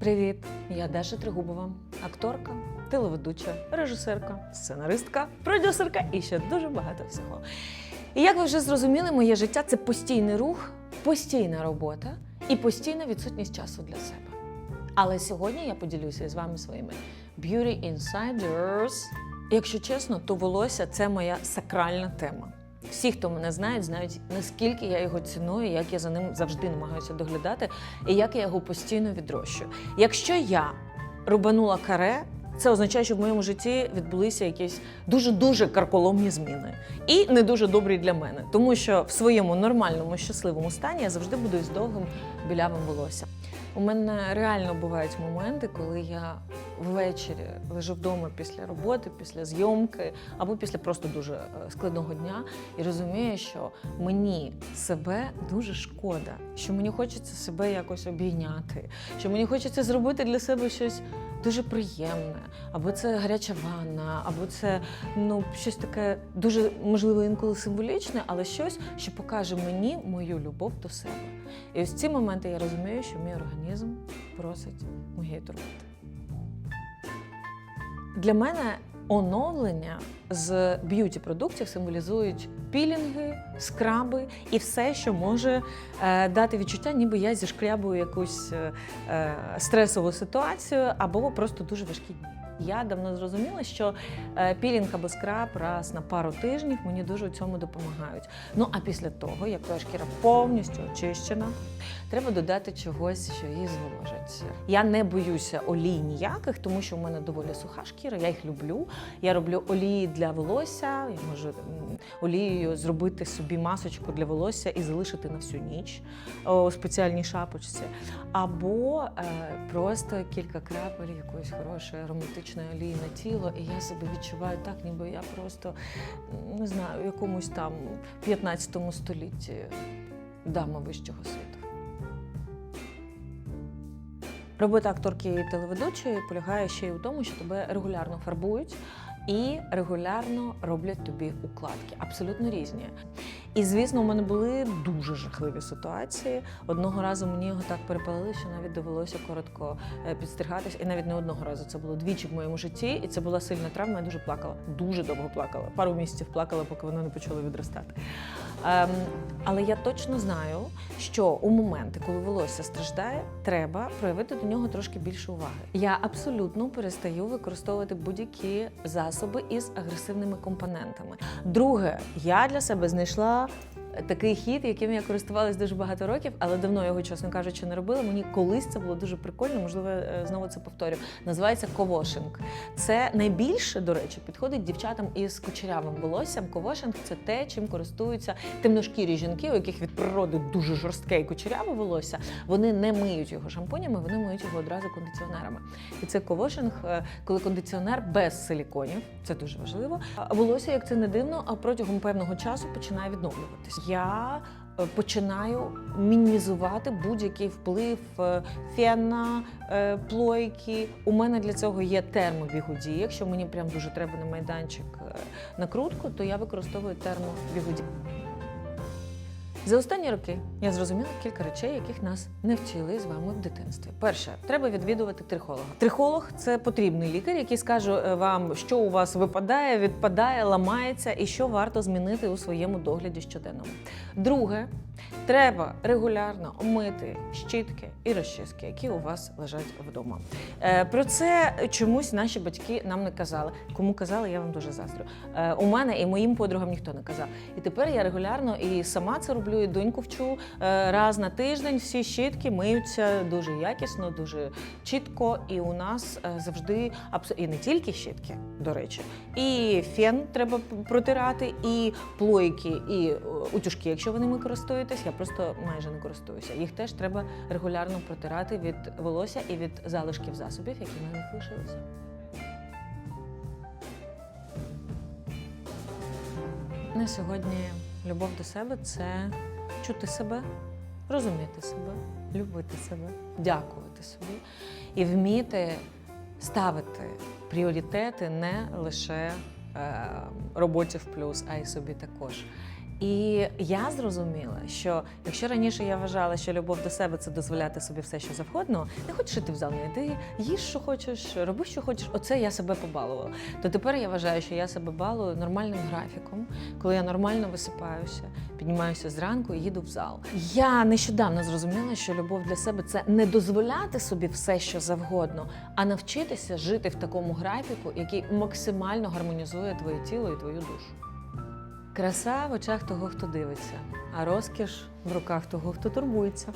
Привіт! Я Даша Тригубова, акторка, телеведуча, режисерка, сценаристка, продюсерка і ще дуже багато всього. І як ви вже зрозуміли, моє життя це постійний рух, постійна робота і постійна відсутність часу для себе. Але сьогодні я поділюся з вами своїми beauty insiders. Якщо чесно, то волосся це моя сакральна тема. Всі, хто мене знають, знають, наскільки я його ціную, як я за ним завжди намагаюся доглядати, і як я його постійно відрощую. Якщо я рубанула каре, це означає, що в моєму житті відбулися якісь дуже-дуже карколомні зміни. І не дуже добрі для мене, тому що в своєму нормальному, щасливому стані я завжди буду із довгим білявим волоссям. У мене реально бувають моменти, коли я ввечері лежу вдома після роботи, після зйомки або після просто дуже е, складного дня і розумію, що мені себе дуже шкода, що мені хочеться себе якось обійняти, що мені хочеться зробити для себе щось дуже приємне, або це гаряча ванна, або це ну щось таке дуже можливо інколи символічне, але щось, що покаже мені мою любов до себе. І ось ці моменти я розумію, що мій організм просить моєї турботи. Для мене оновлення з б'юті продуктів символізують пілінги, скраби і все, що може е, дати відчуття, ніби я зішкрябую якусь е, е, стресову ситуацію або просто дуже важкі дні. Я давно зрозуміла, що пілінг або скраб раз на пару тижнів мені дуже у цьому допомагають. Ну а після того, як твоя шкіра повністю очищена, треба додати чогось, що її зволожить. Я не боюся олій ніяких, тому що в мене доволі суха шкіра, я їх люблю. Я роблю олії для волосся, я можу олією зробити собі масочку для волосся і залишити на всю ніч у спеціальній шапочці. Або е, просто кілька крапель якоїсь хорошої ароматичної олії на тіло, і я себе відчуваю так, ніби я просто не знаю, в якомусь там 15 столітті дама вищого світу. Робота акторки і телеведучої полягає ще й у тому, що тебе регулярно фарбують і регулярно роблять тобі укладки, абсолютно різні. І звісно, у мене були дуже жахливі ситуації. Одного разу мені його так перепалили, що навіть довелося коротко е, підстригатись. І навіть не одного разу це було двічі в моєму житті, і це була сильна травма. Я дуже плакала, дуже довго плакала. Пару місяців плакала, поки воно не почало відростати. Ем, але я точно знаю, що у моменти, коли волосся страждає, треба проявити до нього трошки більше уваги. Я абсолютно перестаю використовувати будь-які засоби із агресивними компонентами. Друге, я для себе знайшла. Такий хід, яким я користувалась дуже багато років, але давно його, чесно кажучи, не робила. Мені колись це було дуже прикольно, можливо, е, знову це повторю. Називається ковошинг. Це найбільше, до речі, підходить дівчатам із кучерявим волоссям. Ковошинг це те, чим користуються темношкірі жінки, у яких від природи дуже жорстке і кучеряве волосся. Вони не миють його шампунями, вони миють його одразу кондиціонерами. І це ковошинг, е, коли кондиціонер без силіконів, це дуже важливо. Волосся, як це не дивно, а протягом певного часу починає відновлюватись. Я е, починаю мінімізувати будь-який вплив е, фена, е, плойки. У мене для цього є термобігуді. Якщо мені прям дуже треба на майданчик накрутку, то я використовую термобігуді. За останні роки я зрозуміла кілька речей, яких нас не вчили з вами в дитинстві. Перше, треба відвідувати трихолога. Трихолог це потрібний лікар, який скаже е, вам, що у вас випадає, відпадає, ламається і що варто змінити у своєму догляді щоденному. Друге, треба регулярно мити щітки і розчіски, які у вас лежать вдома. Е, Про це чомусь наші батьки нам не казали. Кому казали, я вам дуже заздрю. Е, У мене і моїм подругам ніхто не казав. І тепер я регулярно і сама це роблю, і доньку вчу е, раз на тиждень. Всі щітки миються дуже якісно, дуже чітко. І у нас е, завжди і не тільки щітки, до речі, і фен треба протирати, і плойки, і е, утюжки, якщо ви ними користуєтесь. Я просто майже не користуюся. Їх теж треба регулярно протирати від волосся і від залишків засобів, які на них лишилися. На сьогодні любов до себе це чути себе, розуміти себе, любити себе, дякувати собі і вміти ставити пріоритети не лише е, роботі в плюс, а й собі також. І я зрозуміла, що якщо раніше я вважала, що любов до себе це дозволяти собі все, що завгодно, не хочеш іти в зал, не йди, їж, що хочеш, роби, що хочеш, оце я себе побалувала. То тепер я вважаю, що я себе балую нормальним графіком, коли я нормально висипаюся, піднімаюся зранку і їду в зал. Я нещодавно зрозуміла, що любов для себе це не дозволяти собі все, що завгодно, а навчитися жити в такому графіку, який максимально гармонізує твоє тіло і твою душу. Краса в очах того, хто дивиться, а розкіш в руках того, хто турбується.